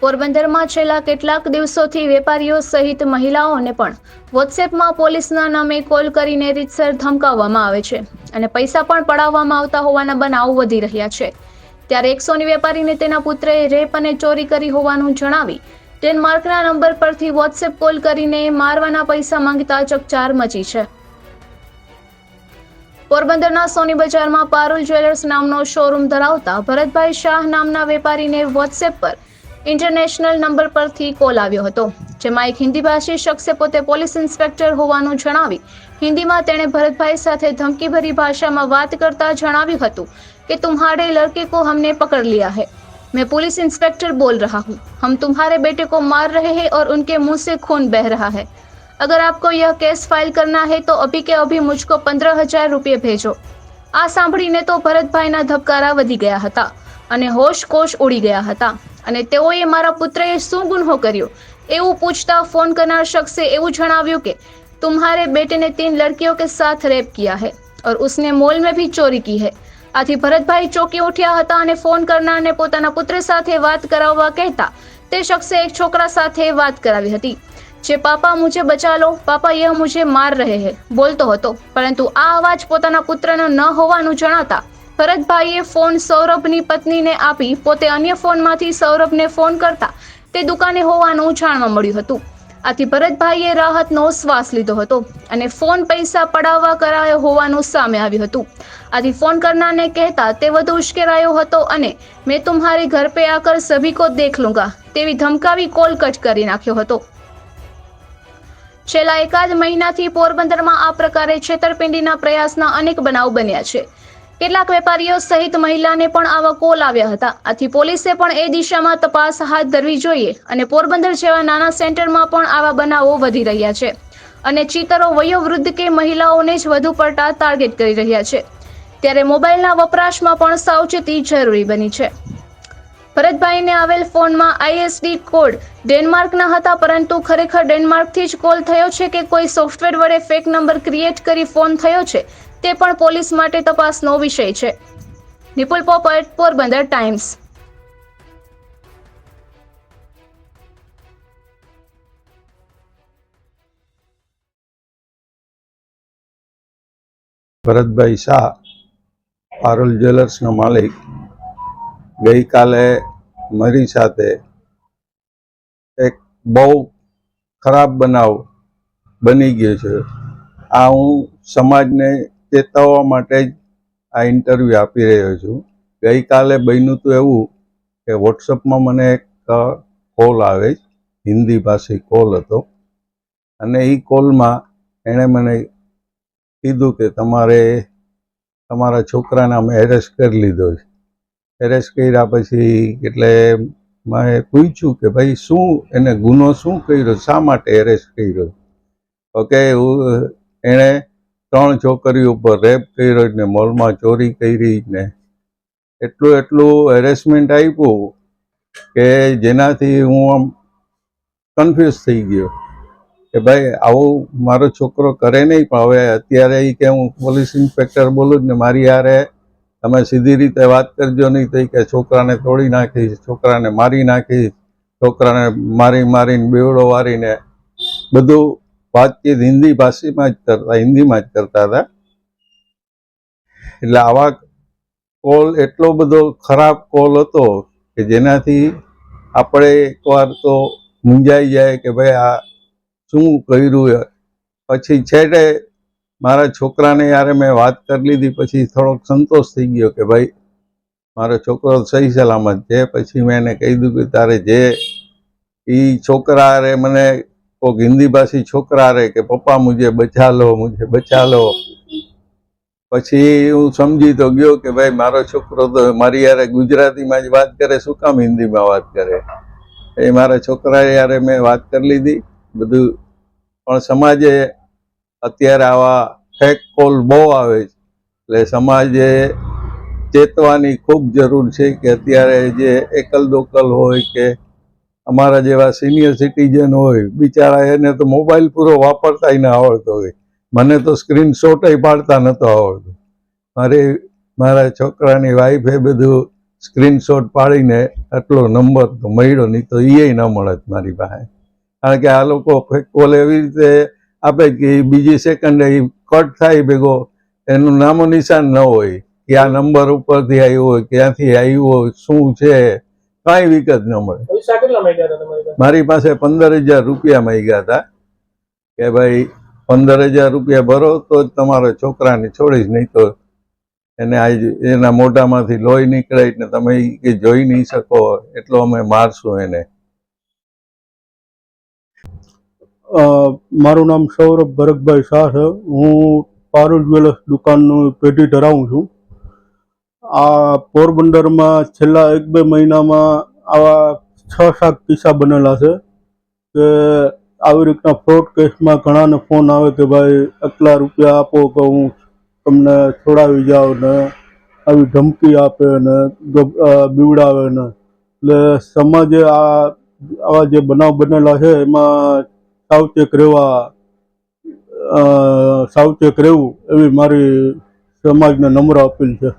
પોરબંદરમાં છેલ્લા કેટલાક દિવસોથી વેપારીઓ સહિત મહિલાઓને પણ વોટ્સએપમાં પોલીસના નામે કોલ કરીને રીતસર ધમકાવવામાં આવે છે અને પૈસા પણ પડાવવામાં આવતા હોવાના બનાવ વધી રહ્યા છે. ત્યારે એકસોની વેપારીને તેના પુત્રએ રેપ અને ચોરી કરી હોવાનું જણાવી ડેનમાર્કના નંબર પરથી વોટ્સએપ કોલ કરીને મારવાના પૈસા માંગતા ચકચાર મચી છે. પોરબંદરના સોની બજારમાં પારુલ જ્વેલર્સ નામનો શોરૂમ ધરાવતા ભરતભાઈ શાહ નામના વેપારીને વોટ્સએપ પર ઇન્ટરનેશનલ નંબર પરથી કોલ આવ્યો હતો જેમાં એક હિન્દી ભાષી શખ્સે પોતે પોલીસ ઇન્સ્પેક્ટર હોવાનું જણાવી હિન્દીમાં તેણે ભરતભાઈ સાથે ધમકીભરી ભાષામાં વાત કરતા જણાવ્યું હતું કે तुम्हारे लड़के को हमने पकड़ लिया है मैं पुलिस इंस्पेक्टर बोल रहा हूँ हम तुम्हारे बेटे को मार रहे हैं और उनके मुंह से खून बह रहा है अगर आपको यह केस फाइल करना है तो अभी के अभी मुझको पंद्रह हजार રૂપિયા ભેજો આ સાંભળીને તો ભરતભાઈના ધબકારા વધી ગયા હતા અને હોશ કોશ ઉડી ગયા હતા અને તેઓએ મારા પુત્રએ શું ગુન્હો કર્યો? એવું પૂછતા ફોન કરનાર શખ્સે એવું જણાવ્યું કે तुम्हारे બેટેને તીન લડકીઓ કે સાથ રેપ रेप किया ઓર ઉસને उसने મોલ में भी ચોરી કી है આથી ભરતભાઈ ચોકી ઉઠ્યા હતા અને ફોન કરનારને પોતાના પુત્ર સાથે વાત કરાવવા કહેતા, તે શખ્સે એક છોકરા સાથે વાત કરાવી હતી. જે પાપા મુજે બચા લો, પાપા યહ મુજે માર રહે હે, બોલતો હતો. પરંતુ આ અવાજ પોતાના પુત્રનો ન હોવાનું જણાતા ભરતભાઈએ ફોન સૌરભની પત્નીને આપી પોતે અન્ય ફોનમાંથી સૌરભને ફોન કરતા તે દુકાને હોવાનું જાણવા મળ્યું હતું. આથી ભરતભાઈએ રાહતનો શ્વાસ લીધો હતો અને ફોન પૈસા પડાવવા કરાયો હોવાનું સામે આવ્યું હતું. આથી ફોન કરનારને કહેતા તે વધુ ઉશ્કેરાયો હતો અને મેં તુમ્હારે ઘર પે આકર સભી કો દેખ લૂંગા તેવી ધમકાવી કોલ કટ કરી નાખ્યો હતો. છેલ્લા એકાદ મહિનાથી પોરબંદરમાં આ પ્રકારે છેતરપિંડીના પ્રયાસના અનેક બનાવ બન્યા છે. કેટલાક વેપારીઓ સહિત મહિલાને પણ આવા કોલ આવ્યા હતા. આથી પોલીસે પણ એ દિશામાં તપાસ હાથ ધરવી જોઈએ અને પોરબંદર જેવા નાના સેન્ટરમાં પણ આવા બનાવો વધી રહ્યા છે. અને ચિતરો વયોવૃદ્ધ કે મહિલાઓને જ વધુ પડતા ટાર્ગેટ કરી રહ્યા છે. ત્યારે મોબાઈલના વપરાશમાં પણ સાવચેતી જરૂરી બની છે. ભરતભાઈને આવેલ ફોનમાં આઈએસડી કોડ ડેનમાર્કના હતા, પરંતુ ખરેખર ડેનમાર્કથી જ કોલ થયો છે કે કોઈ સોફ્ટવેર વડે ફેક નંબર ક્રિએટ કરી ફોન થયો છે? તે પણ પોલીસ માટે તપાસનો વિષય છે. નિપુલ પોપટ પોરબંદર ટાઈમ્સ. ભરતભાઈ શાહ, પારુલ જ્વેલર્સનો માલિક, ગઈકાલે મારી સાથે એક બહુ ખરાબ બનાવ બની ગયો છે. આ હું સમાજને ચેતવવા માટે જ આ ઇન્ટરવ્યૂ આપી રહ્યો છું. ગઈકાલે બન્યું હતું એવું કે વોટ્સઅપમાં મને એક કોલ આવે હિન્દી ભાષી કોલ હતો. અને એ કોલમાં એણે મને કીધું કે તમારે, તમારા છોકરાને અમે એરેસ્ટ કરી લીધો છે. એરેસ્ટ કર્યા પછી એટલે મેં પૂછ્યું કે ભાઈ શું એને ગુનો શું કર્યો? શા માટે એરેસ્ટ કર્યો? ઓકે એણે ત્રણ છોકરીઓ ઉપર રેપ કર્યો ને મોલમાં ચોરી કરી ને એટલું એટલું હેરેસમેન્ટ આપ્યું કે જેનાથી હું આમ કન્ફ્યુઝ થઈ ગયો કે ભાઈ, આવું મારો છોકરો કરે નહીં, પણ હવે અત્યારે એ કે હું પોલીસ ઇન્સ્પેક્ટર બોલું જ ને, મારી યારે તમે સીધી રીતે વાત કરજો નહીં તો કે છોકરાને તોડી નાખીશ, છોકરાને મારી નાખીશ, છોકરાને મારી મારીને બેવડો વારીને બધું વાતચીત હિન્દી ભાષીમાં જ કરતા હિન્દીમાં જ કરતા હતા. એટલે આવા કોલ, એટલો બધો ખરાબ કોલ હતો કે જેનાથી આપણે એકવાર તો મૂંઝાઈ જાય કે ભાઈ આ શું કર્યું પછી છેડે મારા છોકરાને યારે મેં વાત કરી લીધી, પછી થોડોક સંતોષ થઈ ગયો કે ભાઈ, મારો છોકરો સહી સલામત છે. પછી મેં એને કહી દીધું કે તારે જે એ છોકરા મને કોઈક હિન્દી ભાષી છોકરા રે કે, પપ્પા, મુજે બચા લો મુજે બચા લો પછી હું સમજી તો ગયો કે, ભાઈ, મારો છોકરો તો મારી યારે ગુજરાતીમાં જ વાત કરે, શું કામ હિન્દીમાં વાત કરે? એ મારા છોકરા યારે મેં વાત કરી લીધી. બધું પણ સમાજે અત્યારે આવા ફેક કોલ બહુ આવે છે. એટલે સમાજે ચેતવાની ખૂબ જરૂર છે કે અત્યારે જે એકલ દોકલ હોય કે અમારા જેવા સિનિયર સિટીઝન હોય, બિચારા એને તો મોબાઈલ પૂરો વાપરતાય ન આવડતો હોય. મને તો સ્ક્રીનશોટય પાડતા નહોતો આવડતો. મારે, મારા છોકરાની વાઈફે બધું સ્ક્રીનશોટ પાડીને આટલો નંબર તો મળ્યો નહીં તો એ ન મળત મારી પાસે. કારણ કે આ લોકો કોલ એવી રીતે આપે કે બીજી સેકન્ડે એ કટ થાય ભેગો, એનું નામો નિશાન ન હોય કે આ નંબર ઉપરથી આવ્યું હોય, ક્યાંથી આવ્યું હોય, શું છે કાંઈ વિગત ન મળે. પૈસા કેટલા માંગ્યા હતા તમારી પાસે? મારી પાસે પંદર હજાર રૂપિયા માંગ્યા હતા. કે ભાઈ પંદર હજાર રૂપિયા ભરો તો જ તમારા છોકરાને છોડીશ નહીં તો એને આજ એના મોઢામાંથી લોહી નીકળે ને તમે એ કે જોઈ નહીં શકો એટલો અમે મારશું એને. અ, મારું નામ સૌરભ ભરતભાઈ શાહ છે. હું પારુલ જ્વેલર્સ દુકાનનું પેઢી ધરાવું છું. આ પોરબંદરમાં છેલ્લા એક બે મહિનામાં આવા છ સાત કિસ્સા બનેલા છે કે આવી રીતના ફ્રોડ કેસમાં ઘણાને ફોન આવે કે ભાઈ આટલા રૂપિયા આપો કે હું તમને છોડાવી જાઉં ને આવી ધમકી આપે ને બીવડાવે ને. એટલે સમાજે આ, આવા જે બનાવ બનેલા છે એમાં સાવચેત રહેવા સાવચેક રહેવું એવી મારી સમાજને નમ્ર અપીલ છે.